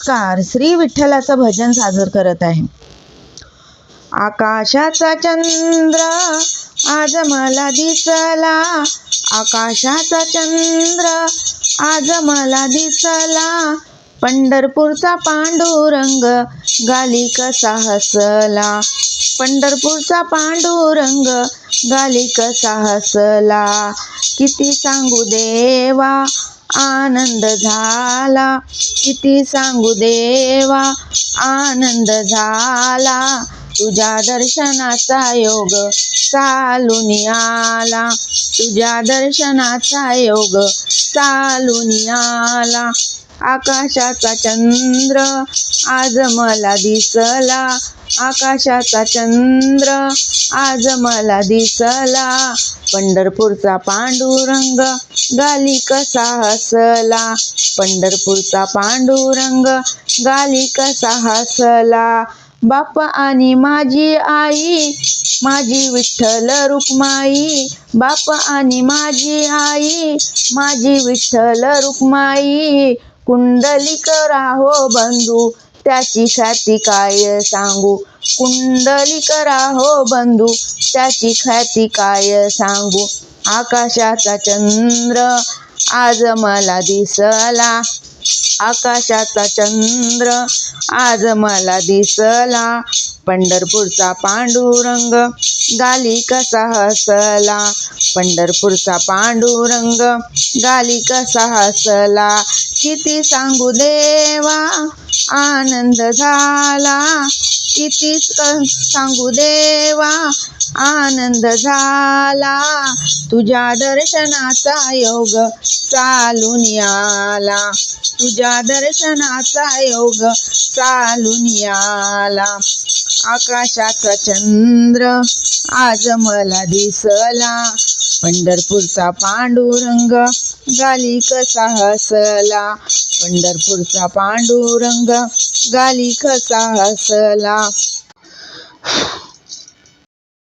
Car Shri विठ्ठलाचं भजन सादर करत आहे. आकाशाचा चंद्र आज मला दिसला. आकाशाचा चंद्र आज मला दिसला. पंढरपूरचा पांडुरंग गाली कसा हसला. पंढरपूरचा पांडुरंग गाली कसा हसला. किती सांगू देवा आनंद झाला. किती सांगू देवा आनंद झाला. तुझ्या दर्शनाचा योग चालून आला. तुझ्या दर्शनाचा योग चालून आला. आकाशाचा चंद्र आज मला दिसला. आकाशाचा चंद्र आज मला दिसला. पंढरपूरचा पांडुरंग गाली कसा हसला. पंढरपूरचा पांडुरंग गाली कसा हसला. बाप आणि माझी आई माझी विठ्ठल रुक्माई. बाप आणि माझी आई माझी विठ्ठल रुक्माई. कुंडलिक राहो बंधू त्याची ख्याती काय सांगू? कुंडलिक राहो बंधू त्याची ख्याती काय सांगू? आकाशाचा चंद्र आज मला दिसला. आकाशाचा चंद्र आज मला दिसला. पंढरपूरचा पांडुरंग गाली कसा हसला? पंढरपूरचा पांडुरंग गाली कसा हसला? किती सांगू देवा? आनंद झाला. किती सांगू देवा आनंद झाला. तुझ्या दर्शनाचा योग चालून आला तुझ्या दर्शनाचा योग चालून आला आकाशाचा चंद्र आज मला दिसला. पंढरपूरचा पांडुरंग गाली कसा हसला. पंढरपूरचा पांडुरंग गाली खसा हसला?